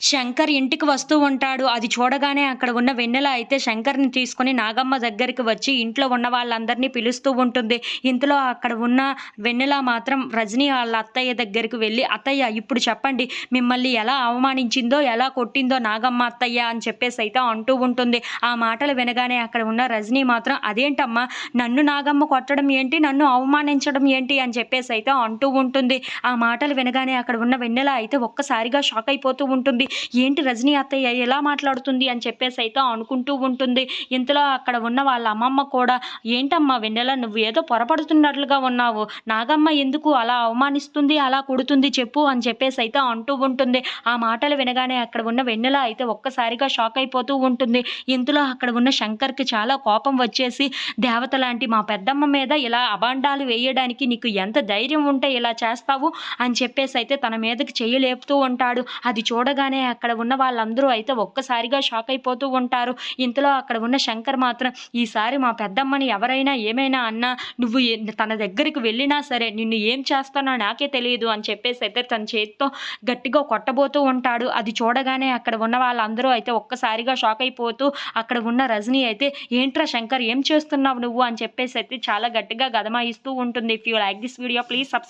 శంకర్ ఇంటికి వస్తూ ఉంటాడు. అది చూడగానే అక్కడ ఉన్న వెన్నెల అయితే శంకర్ని తీసుకొని నాగమ్మ దగ్గరికి వచ్చి ఇంట్లో ఉన్న వాళ్ళందరినీ పిలుస్తూ ఉంటుంది. ఇంతలో అక్కడ ఉన్న వెన్నెల మాత్రం రజనీ వాళ్ళ అత్తయ్య దగ్గరికి వెళ్ళి అత్తయ్య ఇప్పుడు చెప్పండి. మిమ్మల్ని ఎలా అవమానించిందో ఎలా కొట్టిందో నాగమ్మ అత్తయ్య అని చెప్పేసి అయితే అంటూ ఉంటుంది. ఆ మాటలు వినగానే అక్కడ ఉన్న రజనీ మాత్రం అదేంటమ్మా? నన్ను నాగమ్మ కొట్టడం ఏంటి? నన్ను అవమానించడం ఏంటి? అని చెప్పేసి అయితే అంటూ ఉంటుంది. ఆ మాటలు వినగానే అక్కడ ఉన్న వెన్నెల అయితే ఒక్కసారిగా షాక్ అయిపోతూ ఉంటుంది. ఏంటి రజనీ అత్తయ్య ఎలా మాట్లాడుతుంది అని చెప్పేసి అయితే అనుకుంటూ ఉంటుంది. ఇంతలో అక్కడ ఉన్న వాళ్ళ అమ్మమ్మ కూడా ఏంటమ్మా వెన్నెల నువ్వు ఏదో పొరపడుతున్నట్లుగా ఉన్నావు. నాగమ్మ ఎందుకు అలా అవమానిస్తుంది అలా కొడుతుంది చెప్పు అని చెప్పేసి అయితే అంటూ ఉంటుంది. ఆ మాటలు వినగానే అక్కడ ఉన్న వెన్నెల అయితే ఒక్కసారిగా షాక్ అయిపోతూ ఉంటుంది. ఇంతలో అక్కడ ఉన్న శంకర్కి చాలా కోపం వచ్చేసి దేవత లాంటి మా పెద్దమ్మ మీద ఇలా అబాండాలు వేయడానికి నీకు ఎంత ధైర్యం ఉంటే ఇలా చేస్తావు అని చెప్పేసి అయితే తన మీదకి చేయలేపుతూ ఉంటాడు. అది చూడగానే అక్కడ ఉన్న వాళ్ళందరూ అయితే ఒక్కసారిగా షాక్ అయిపోతూ ఉంటారు. ఇంతలో అక్కడ ఉన్న శంకర్ మాత్రం ఈసారి మా పెద్దమ్మని ఎవరైనా ఏమైనా అన్నా నువ్వు తన దగ్గరికి వెళ్ళినా సరే నిన్ను ఏం చేస్తానో నాకే తెలియదు అని చెప్పేసి అయితే తన చేతితో గట్టిగా కొట్టబోతూ ఉంటాడు. అది చూడగానే అక్కడ ఉన్న వాళ్ళందరూ అయితే ఒక్కసారిగా షాక్ అయిపోతూ అక్కడ ఉన్న రజనీ అయితే ఏంట్రా శంకర్ ఏం చేస్తున్నావు నువ్వు? అని చెప్పేసి అయితే చాలా గట్టిగా గదమాయిస్తూ ఉంటుంది. If you like this video please subscribe